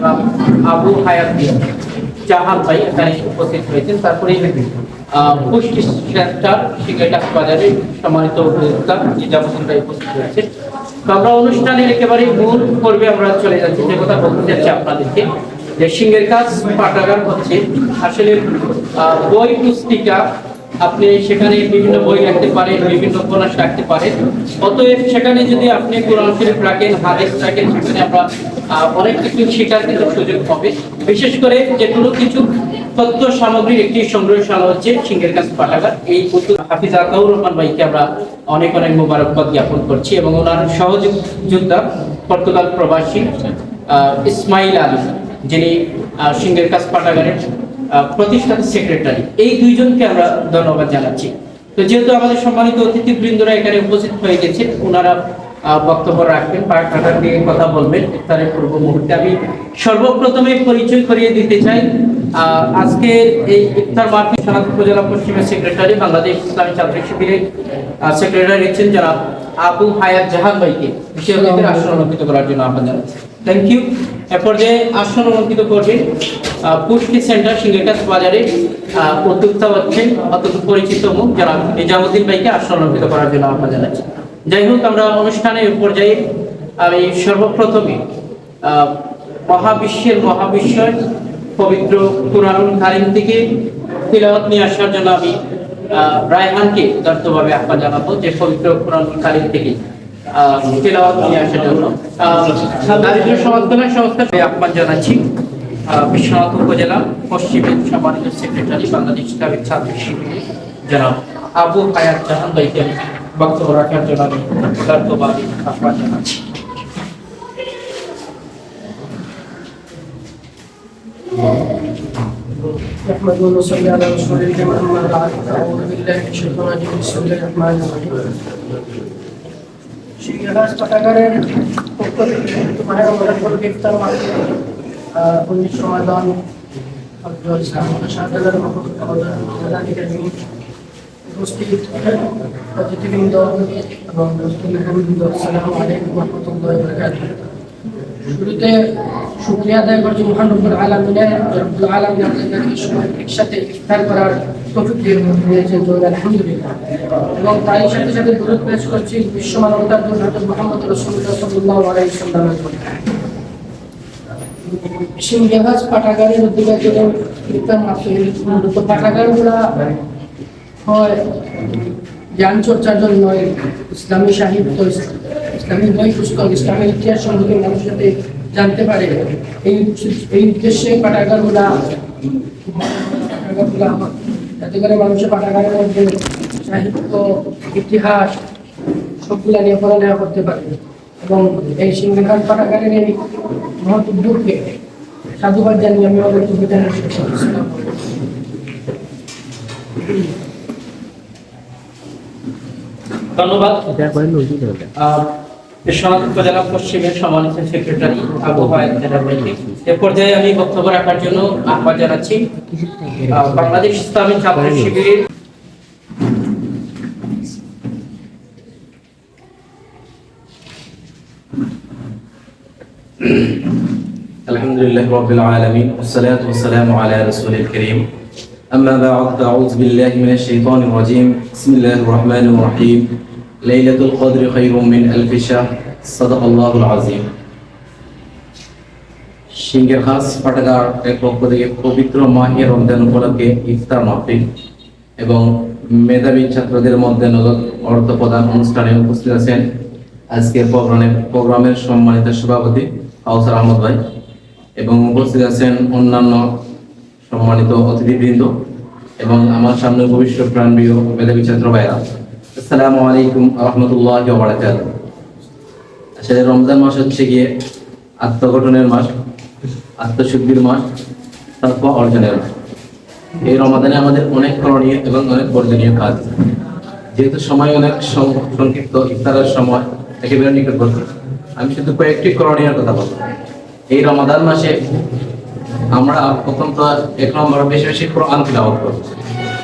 জনাব আবু হায়াত ভাই এখানে উপস্থিত হয়েছেন। তারপরে পুষ্টি সেন্টার সম্মানিত নিজামুদ্দিন ভাই উপস্থিত তো আমরা অনুষ্ঠানের একেবারে মূল পর্বে আমরা চলে যাচ্ছি। যে কথা বলতে যাচ্ছি আপনাদেরকে যে সিংহের কাজ পাঠাগার হচ্ছে। আসলে বই পুস্তিকা আপনি সেখানে বিভিন্ন বই রাখতে পারেন, বিভিন্ন উপন্যাস রাখতে পারেন। অতএব সেখানে যদি আপনি কোরআন শরীফ রাখেন, হাদিস রাখেন, সেখানে আমরা অনেক কিছু শেখার কিন্তু সুযোগ হবে। বিশেষ করে যে কোনো কিছু তথ্য সামগ্রীর একটি সংগ্রহশালা হচ্ছে সিংহের কাছে পাঠাগার। এই উদ্যোগ হাফিজ আতাউর রহমান ভাইকে আমরা অনেক অনেক মোবারকবাদ জ্ঞাপন করছি এবং ওনার সহযোগিতা পর্তুগাল প্রবাসী ইসমাইল আলী, যিনি সিংহের কাছ পাঠাগারের প্রতিষ্ঠাতা সেক্রেটারি। এই দুইজনকে আমরা ধন্যবাদ জানাচ্ছি। তো যেহেতু আমাদের সম্মানিত অতিথিবৃন্দরা এখানে উপস্থিত হয়ে গেছে, ওনারা বক্তব্য রাখবেন পাঠাগার নিয়ে কথা বলবেন। ইফতারের পূর্ব মুহূর্তে আমি সর্বপ্রথমে পরিচয় করিয়ে দিতে চাই। আহ, আজকের এই ইফতার মাহফিল সনাত উপজেলা পশ্চিমের সেক্রেটারি বাংলাদেশ ইসলামী ছাত্র শিবিরের সেক্রেটারি হচ্ছেন যারা আবু হায়াত জাহান ভাইকে বিশেষ অতিথির আসন অলঙ্কিত করার জন্য আহ্বান জানাচ্ছি। থ্যাংক ইউ এরপর যে আসন অলঙ্কিত করবে পুষ্টি সেন্টার সিঙ্গেকাস বাজারে উদ্যোক্তা হচ্ছেন অত্যন্ত পরিচিত মুখ যারা নিজামুদ্দিন ভাইকে আসন অলঙ্কিত করার জন্য আহ্বান জানাচ্ছি। যাই হোক আমরা অনুষ্ঠানের পর্যায়ে আমি সর্বপ্রথমে মহাবিশ্বের মহাবিশ্বর পবিত্র কোরআনুল কারিম থেকে তিলাওয়াত নিয়ে আসার জন্য আমি রায়হানকে যথার্থভাবে আহ্বান জানাব যে পবিত্র কোরআনুল কারিম থেকে তিলাওয়াত নিয়ে আসার জন্য। দারিদ্র সমাজ সংস্থাকে আহ্বান জানাচ্ছি। বিশ্বনাথ উপজেলা পশ্চিমের সম্মানিত সেক্রেটারি, বাংলাদেশ ইসলামী ছাত্র শিবির জনাব আবু হায়াত জাহান وقت اور آخر جنانی در تو باری اخبار جنانی نحمد و نصلي بعد أعوذ بالله انیس رمضان এবং সাথে সাথে দূরত পেশ করছি বিশ্ব মানবতার হজরত মোহাম্মদ রসুল্লাহ পাঠাগারের উদ্যোগে যেন ইফতার মাহফিল মূলত পাঠাগারগুলা হয় জ্ঞান চর্চার জন্য ইসলামী সাহিত্য, ইসলামী বই পুস্তক, ইসলামের ইতিহাস সম্পর্কে মানুষ যাতে জানতে পারে, এই এই উদ্দেশ্যে পাঠাগারগুলা পাঠাগারগুলা যাতে করে মানুষের পাঠাগারের মধ্যে সাহিত্য, ইতিহাস সবগুলা নিয়ে পড়ালেখা করতে পারে। এবং এই সিংহাস পাঠাগারের এই মহৎ উদ্যোগকে সাধুবাদ জানিয়ে আমি আমার বক্তব্য ধন্যবাদ আহ, বিশ্বনাথ উপজেলা পশ্চিমের সম্মানিত সেক্রেটারি আবু হায়াত জাহান ভাইকে এ পর্যায়ে আমি বক্তব্য রাখার জন্য আহ্বান জানাচ্ছি আহ, বাংলাদেশ ইসলামী ছাত্র শিবিরের الحمد لله رب العالمين والصلاة والسلام على رسول الكريم أما بعد فأعوذ بالله من الشيطان الرجيم بسم الله الرحمن الرحيم লাইলাতুল কদরি খায়রুম মিন আলফ শাহ, সাদাকাল্লাহুল আযীম। সিংহের খাস পাঠাগার এক পক্ষ থেকে পবিত্র মাহে রমজান উপলক্ষে ইফতার মাহফিল এবং মেধাবী ছাত্রদের মধ্যে নগদ অর্থ প্রদান অনুষ্ঠানে উপস্থিত আছেন আজকের প্রোগ্রামে প্রোগ্রামের সম্মানিত সভাপতি আউসার আহমদ ভাই এবং উপস্থিত আছেন অন্যান্য সম্মানিত অতিথিবৃন্দ এবং আমার সামনে ভবিষ্যৎ প্রাণবীয় মেধাবী ছাত্র ভাইরা আসসালামু আলাইকুম রমজান মাস হচ্ছে গিয়ে আত্মগঠনের মাস, আত্মশুদ্ধির মাস অর্জনের মাস। এই রমাদানে আমাদের অনেক করণীয় এবং অনেক বর্জনীয় কাজ। যেহেতু সময় অনেক সংক্ষিপ্ত, ইফতারের সময় একেবারে নিকটবর্তী। আমি শুধু কয়েকটি করণীয় কথা বলব। এই রমাদান মাসে আমরা প্রথম তো এক নম্বর, বেশি বেশি কোরআন তিলাওয়াত করব।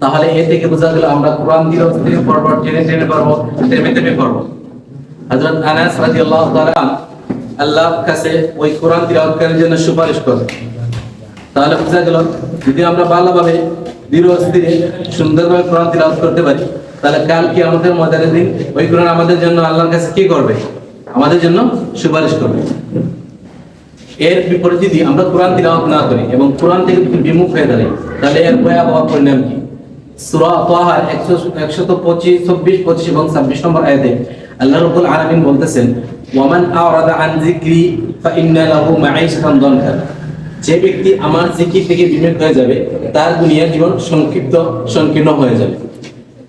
তাহলে এ থেকে বোঝা গেল আমরা কোরআন তিলাওয়াত থেকে পরপর টেনে টেনে পড়ব থেমে থেমে পড়ব হযরত আনাস রাদিয়াল্লাহু তাআলা আল্লাহর কাছে ওই কোরআন তিলাওয়াতকারীর জন্য সুপারিশ করেন তাহলে বোঝা গেল, যদি আমরা ভালোভাবে ধীর স্থিরে, সুন্দরভাবে কোরআন তিলাওয়াত করতে পারি, তাহলে কাল কি আমাদের ময়দানের দিন ওই কোরআন আমাদের জন্য আল্লাহর কাছে কি করবে? আমাদের জন্য সুপারিশ করবে। এর বিপরীতে যদি আমরা কোরআন তিলাওয়াত না করি এবং কোরআন থেকে বিমুখ হয়ে দাঁড়াই, তাহলে এর ভয়াবহ পরিণাম কি? সূরা তাহার 125 26 25 এবং 26 নম্বর আয়াতে আল্লাহ রাব্বুল আলামিন বলতেছেন, ওয়ামান আরাদা আন যিকরি ফাইন্না লাহু মাঈশাতান দনকা যে ব্যক্তি আমার জিকির থেকে বিমুখ হয়ে যাবে, তার দুনিয়ার জীবন সংক্ষিপ্ত, সংকীর্ণ হয়ে যাবে।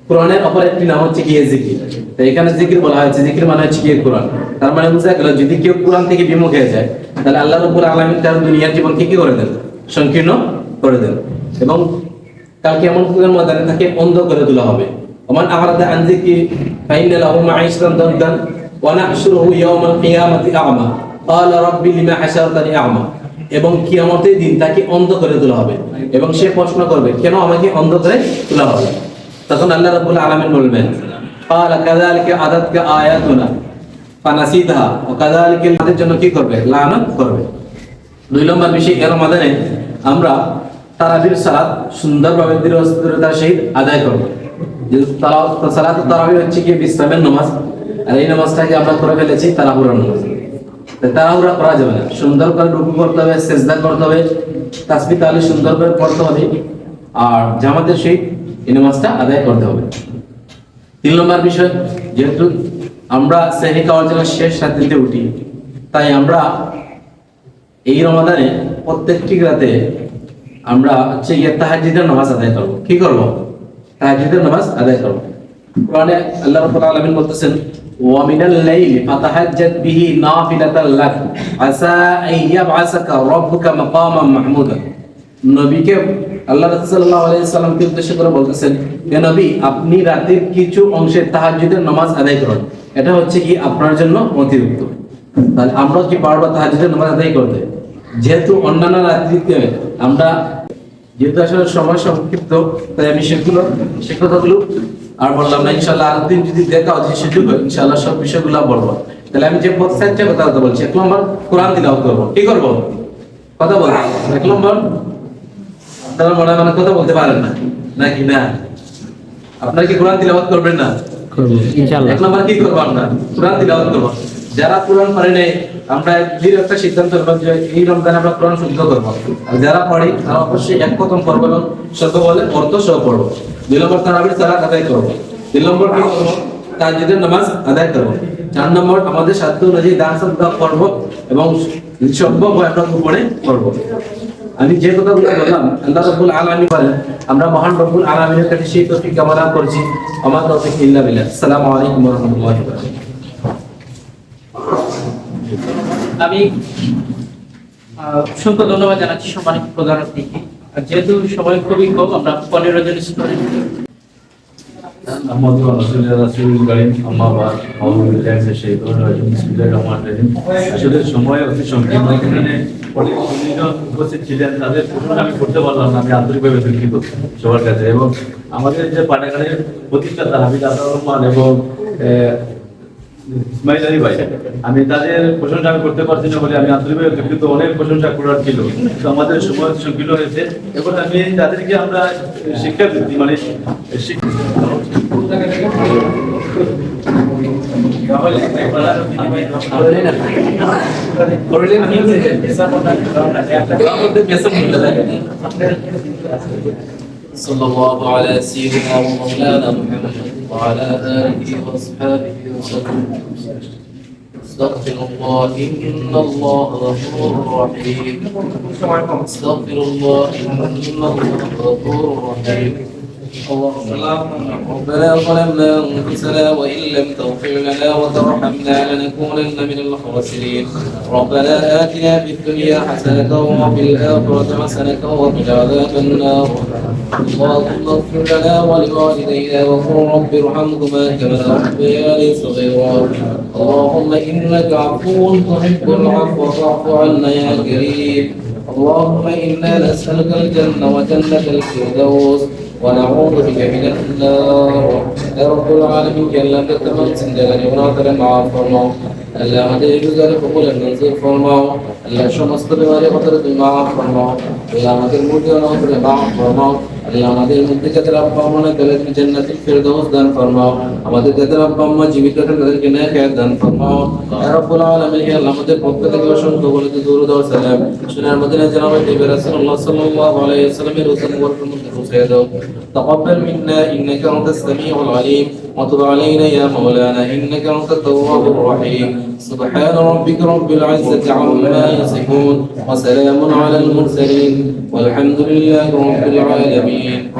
কোরআনের অপর একটি নাম হচ্ছে গিয়ে জিকির তো এখানে জিকির বলা হয়েছে জিকির মানে হচ্ছে গিয়ে কোরআন। তার মানে বুঝা গেল, যদি কেউ কোরআন থেকে বিমুখ হয়ে যায়, তাহলে আল্লাহ রব্বুল আলামিন তার দুনিয়ার জীবনকে কি করে দেন? সংকীর্ণ করে দেন। এবং কালকে এমন অন্ধ করে তোলা হবে। ওমান আহারাদা আনজিকি ফাইন্না লাহু মাঈশাতান দানদান ওয়া নাহশুরুহু ইয়াওমাল কিয়ামাতি আ'মা। ক্বালা রাব্বি লিমা হাশারতানি আ'মা। এবং কিয়ামতের দিন তাকে অন্ধ করে তোলা হবে। এবং সে প্রশ্ন করবে, কেন আমাকে অন্ধ করে তোলা হবে? তখন আল্লাহ রাব্বুল আলামিন বলবেন কাযালিকা আদাতকা আয়াতুনা কাযালিকা জন্য কি করবে? লানত করবে। দুই নম্বর বিষয় এর মাদানে আমরা তারাবির সালাত, সুন্দরভাবে দৃঢ়তার সহিত আদায় করব যে সালাত তারাবি হচ্ছে কি বিশ্রামের নামাজ। আর এই নামাজটাকে আমরা করে ফেলেছি তারাহুরার নামাজ। তাড়াহুড়া করা যাবে না। সুন্দর করে রুকু করতে হবে, সেজদা করতে হবে তাসবি তাহলে সুন্দর করে পড়তে হবে। আর জামাতের সহিত এই নামাজটা আদায় করতে হবে। তিন নম্বর বিষয়, যেহেতু আমরা শ্রেণি খাওয়ার জন্য শেষ রাত্রিতে উঠি, তাই আমরা এই রমাদানে প্রত্যেকটি রাতে আমরা হচ্ছে গিয়ে তাহাজ্জুদের নামাজ আদায় করব। কি করব? তাহাজ্জুদের নামাজ আদায় করব। কোরআনে আল্লাহ রাব্বুল আলামিন বলতেছেন, ওয়া মিনাল লাইলি ফাতাহাজ্জাদ বিহি নাফিলাতাল লাক, আসা আন ইয়াবআসাকা রাব্বুকা মাকামান মাহমুদা। নবীকে আল্লাহ সাল্লাল্লাহু আলাইহি সাল্লামকে উদ্দেশ্য করে বলতেছেন, হে নবী, আপনি রাতের কিছু অংশে তাহাজ্জুদের নামাজ আদায় করুন। এটা হচ্ছে কি আপনার জন্য অতিরিক্ত। তাহলে আমরা কি পারব তাহাজ্জুদের নামাজ আদায় করতে যেহেতু অন্যান্য রাত্রিতে আমরা যেহেতু আসলে সময় সংক্ষিপ্ত তাই আমি সেগুলো সে কথাগুলো আর বললাম না। ইনশাল্লাহ আর দিন যদি দেখা হচ্ছে সুযোগ হয় ইনশাল্লাহ সব বিষয়গুলো বলব তাহলে আমি যে পথ চারটা কথা কথা বলছি এক নম্বর কোরআন তিলাওয়াত করব। কি করব? কথা বলব। এক নম্বর আপনারা মনে মনে কথা বলতে পারেন না। নাকি না? আপনারা কি কোরআন তিলাওয়াত করবেন না? ইনশাআল্লাহ। এক নম্বর কি করব আমরা? কোরআন তিলাওয়াত করব। যারা কোরআন পারে নাই আমরা দৃঢ় একটা সিদ্ধান্ত নেব যে এই রমজানে আমরা কোরআন শুদ্ধ করব। যারা পড়ি তারা অবশ্যই এক প্রথম এবং বলে পড়ব। দুই নম্বর তারাবির আদায় করব। তিন নম্বর কি করব? তাজিদের নামাজ আদায় করব। চার নম্বর আমাদের সাধ্য অনুযায়ী দান করব এবং সম্ভব হয় আমরা উপরে করব। আমি যে কথাগুলো বললাম, আল্লাহ রব্বুল বলেন, আমরা মহান রব্বুল আলামিনের কাছে সেই কামনা করছি। আমার তৌফিক ইল্লা বিল্লাহ। আসসালামু আলাইকুম ওয়া রাহমাতুল্লাহি ওয়া বারাকাতুহু। আমি অসংখ্য ধন্যবাদ জানাচ্ছি সম্মানিত প্রধান যেহেতু সময় খুবই কম, আমরা পনেরো জন স্টুডেন্ট করতে পারলাম না, আমি সবার কাছে। এবং আমাদের যে পাঠাগারের প্রতিষ্ঠাতা হাবিদ আসার রহমান এবং ইসমাইল আলী ভাই আমি তাদের প্রশংসা আমি করতে পারছি না বলে আমি আন্তরিকভাবে দুঃখিত অনেক প্রশংসা করার ছিল তো আমাদের সময় সংকীর্ণ হয়েছে এখন আমি তাদেরকে আমরা শিক্ষা দিচ্ছি মানে শিক্ষা صلى الله على سيدنا ومولانا محمد وعلى آله وأصحابه وسلم استغفر الله إن الله غفور رحيم. استغفر الله إن الله غفور رحيم. ربنا ظلمنا أنفسنا وإن لم تغفر لنا وترحمنا لنكونن من الخاسرين. ربنا آتنا في الدنيا حسنة وفي الآخرة حسنة وقنا عذاب النار. اللهم اغفر لنا ولوالدينا وقل رب ارحمهما كما ربياني صغيرا. اللهم إنك عفو تحب العفو فاعف عنا يا كريم. اللهم إنا نسألك الجنة وجنة الفردوس ونعوذ بك من النار. يا رب العالمين جل كتمت سندلني وناظر আল্লাহ আমাদের এই রোজারে কবুলের নজির ফরমাও। আল্লাহ সমস্ত বিমারি কথার তুমি মাফ ফরমাও। আল্লাহ আমাদের মুরগি অনাহরে মাফ ফরমাও। আল্লাহ আমাদের মধ্যে যাদের আব্বা আম্মা না গেলে তুমি জান্নাতিল ফেরদাউস দান ফরমাও। আমাদের যাদের আব্বা আম্মা জীবিত আছেন, তাদেরকে নেক হায়াত দান ফরমাও। ইয়া রাব্বুল আলামিন হে আল্লাহ, আমাদের পক্ষ থেকে অসংখ্য বলিত দরুদ ও সালাম। সুনার মদিনা জানাবে নবী রাসূলুল্লাহ সাল্লাল্লাহু আলাইহি ওয়াসাল্লামের রোজা মুবারক মধ্যে পৌঁছে দাও। তাকাব্বাল মিন্না, ইন্নাকা আনতাস সামিউল আলিম। وتب علينا يا مولانا إنك أنت التواب الرحيم. سبحان ربك رب العزة عما يصفون وسلام على المرسلين والحمد لله رب العالمين.